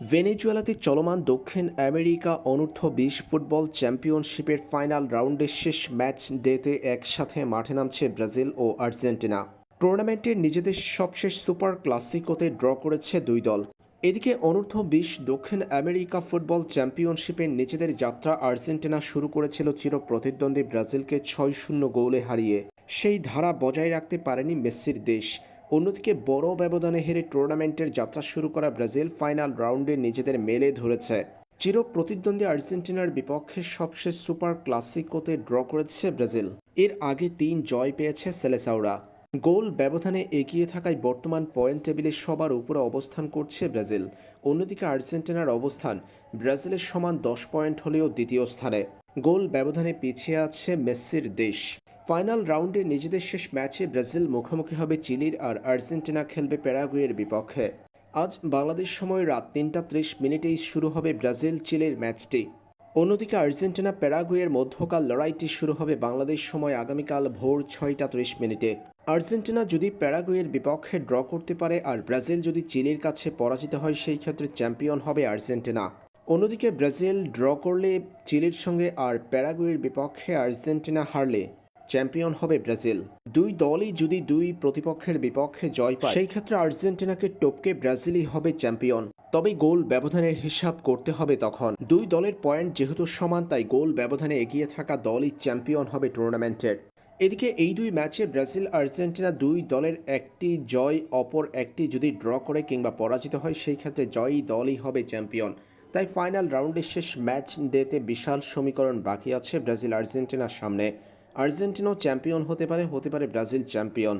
ভেনেজুয়েলাতে চলমান দক্ষিণ আমেরিকা অনূর্ধ্ব বিশ ফুটবল চ্যাম্পিয়নশিপের ফাইনাল রাউন্ডের শেষ ম্যাচ ডেতে একসাথে মাঠে নামছে ব্রাজিল ও আর্জেন্টিনা। টুর্নামেন্টে নিজেদের সবশেষ সুপার ক্লাসিকোতে ড্র করেছে দুই দল। এদিকে অনূর্ধ্ব বিশ দক্ষিণ আমেরিকা ফুটবল চ্যাম্পিয়নশিপে নিজেদের যাত্রা আর্জেন্টিনা শুরু করেছিল চির প্রতিদ্বন্দ্বী ব্রাজিলকে ছয় শূন্য গোলে হারিয়ে। সেই ধারা বজায় রাখতে পারেনি মেসির দেশ। অন্যদিকে বড় ব্যবধানে হেরে টুর্নামেন্টের যাত্রা শুরু করা ব্রাজিল ফাইনাল রাউন্ডে নিজেদের মেলে ধরেছে। চির প্রতিদ্বন্দ্বী আর্জেন্টিনার বিপক্ষে সবশেষ সুপার ক্লাসিকোতে ড্র করেছে ব্রাজিল। এর আগে তিন জয় পেয়েছে সেলেসাওরা গোল ব্যবধানে এগিয়ে থাকায় বর্তমান পয়েন্ট টেবিলে সবার উপরে অবস্থান করছে ব্রাজিল। অন্যদিকে আর্জেন্টিনার অবস্থান, ব্রাজিলের সমান দশ পয়েন্ট হলেও দ্বিতীয় স্থানে। গোল ব্যবধানে পিছিয়ে আছে মেসির দেশ। ফাইনাল রাউন্ডে নিজেদের শেষ ম্যাচে ব্রাজিল মুখোমুখি হবে চিলির আর আর্জেন্টিনা খেলবে প্যারাগুয়ের বিপক্ষে। আজ বাংলাদেশ সময় রাত তিনটা ত্রিশ মিনিটেই শুরু হবে ব্রাজিল চিলির ম্যাচটি। অন্যদিকে আর্জেন্টিনা প্যারাগুয়ের মধ্যকাল লড়াইটি শুরু হবে বাংলাদেশ সময় আগামীকাল ভোর ছয়টা ত্রিশ মিনিটে। আর্জেন্টিনা যদি প্যারাগুয়ের বিপক্ষে ড্র করতে পারে আর ব্রাজিল যদি চিলির কাছে পরাজিত হয়, সেই ক্ষেত্রে চ্যাম্পিয়ন হবে আর্জেন্টিনা। অন্যদিকে ব্রাজিল ড্র করলে চিলির সঙ্গে আর প্যারাগুয়ের বিপক্ষে আর্জেন্টিনা হারলে চ্যাম্পিয়ন হবে ব্রাজিল। দুই দলই যদি দুই প্রতিপক্ষের বিপক্ষে জয় পায়, সেই ক্ষেত্রে আর্জেন্টিনাকে টপকে ব্রাজিলই হবে চ্যাম্পিয়ন। তবে গোল ব্যবধানের হিসাব করতে হবে তখন। দুই দলের পয়েন্ট যেহেতু সমান, তাই গোল ব্যবধানে এগিয়ে থাকা দলই চ্যাম্পিয়ন হবে টুর্নামেন্টের। এদিকে এই দুই ম্যাচে ব্রাজিল, আর্জেন্টিনা দুই দলের একটি জয়, অপর একটি যদি ড্র করে কিংবা পরাজিত হয়, সেই ক্ষেত্রে জয়ী দলই হবে চ্যাম্পিয়ন। তাই ফাইনাল রাউন্ডের শেষ ম্যাচ ডেতে বিশাল সমীকরণ বাকি আছে ব্রাজিল আর্জেন্টিনার সামনে। আর্জেন্টিনাও চ্যাম্পিয়ন হতে পারে হতে পারে ব্রাজিল চ্যাম্পিয়ন।